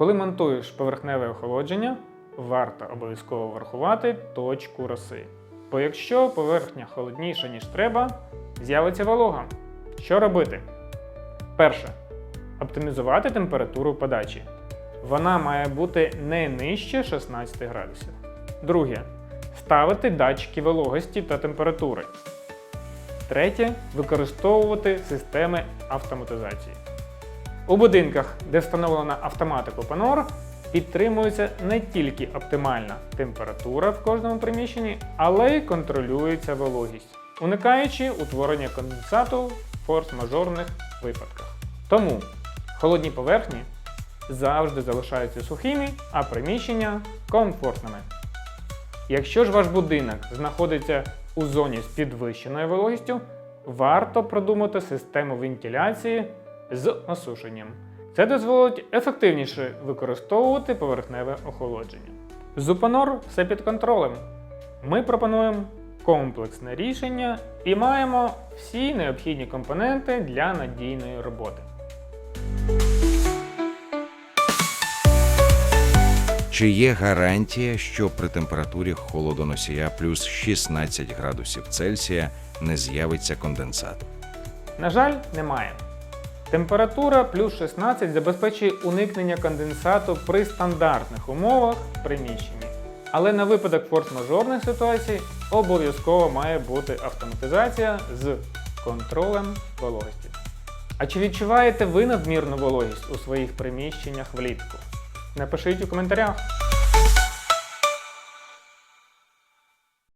Коли монтуєш поверхневе охолодження, варто обов'язково врахувати точку роси. Бо якщо поверхня холодніша, ніж треба, з'явиться волога. Що робити? Перше. Оптимізувати температуру подачі. Вона має бути не нижче 16 градусів. Друге. Ставити датчики вологості та температури. Третє. Використовувати системи автоматизації. У будинках, де встановлена автоматика Panor, підтримується не тільки оптимальна температура в кожному приміщенні, але й контролюється вологість, уникаючи утворення конденсату в форс-мажорних випадках. Тому холодні поверхні завжди залишаються сухими, а приміщення комфортними. Якщо ж ваш будинок знаходиться у зоні з підвищеною вологістю, варто продумати систему вентиляції з осушенням. Це дозволить ефективніше використовувати поверхневе охолодження. З Upanor все під контролем. Ми пропонуємо комплексне рішення і маємо всі необхідні компоненти для надійної роботи. Чи є гарантія, що при температурі холодоносія плюс 16 градусів Цельсія не з'явиться конденсат? На жаль, немає. Температура плюс 16 забезпечує уникнення конденсату при стандартних умовах в приміщенні. Але на випадок форс-мажорних ситуацій обов'язково має бути автоматизація з контролем вологості. А чи відчуваєте ви надмірну вологість у своїх приміщеннях влітку? Напишіть у коментарях.